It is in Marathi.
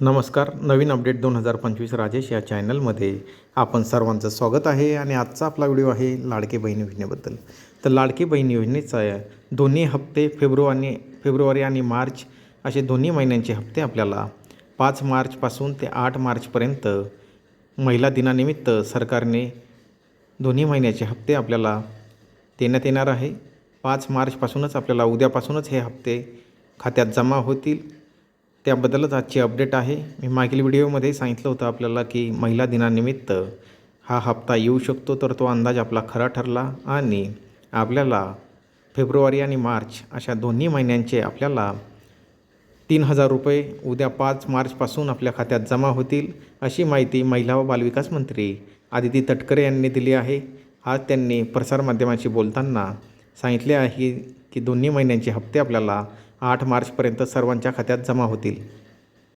नमस्कार नवीन अपडेट दोन हजार पंचवीस राजेश या चॅनलमध्ये आपण सर्वांचं स्वागत आहे आणि आजचा आपला व्हिडिओ आहे लाडके बहीण योजनेबद्दल. तर लाडकी बहीण योजनेचा दोन्ही हप्ते फेब्रुवारी फेब्रुवारी आणि मार्च असे दोन्ही महिन्यांचे हप्ते आपल्याला पाच मार्चपासून ते आठ मार्चपर्यंत महिला दिनानिमित्त सरकारने दोन्ही महिन्याचे हप्ते आपल्याला देण्यात येणार आहे. पाच मार्चपासूनच आपल्याला उद्यापासूनच हे हप्ते खात्यात जमा होतील. त्याबद्दलच आजची अपडेट आहे. मी मागील व्हिडिओमध्ये सांगितलं होतं आपल्याला की महिला दिनानिमित्त हा हप्ता येऊ शकतो तर तो अंदाज आपला खरा ठरला आणि आपल्याला फेब्रुवारी आणि मार्च अशा दोन्ही महिन्यांचे आपल्याला तीन हजार रुपये उद्या पाच मार्चपासून आपल्या खात्यात जमा होतील अशी माहिती महिला व बालविकास मंत्री आदिती तटकरे यांनी दिली आहे. आज त्यांनी प्रसारमाध्यमांशी बोलताना सांगितले आहे की दोन्ही महिन्यांचे हप्ते आपल्याला आठ मार्चपर्यंत सर्वांच्या खात्यात जमा होतील.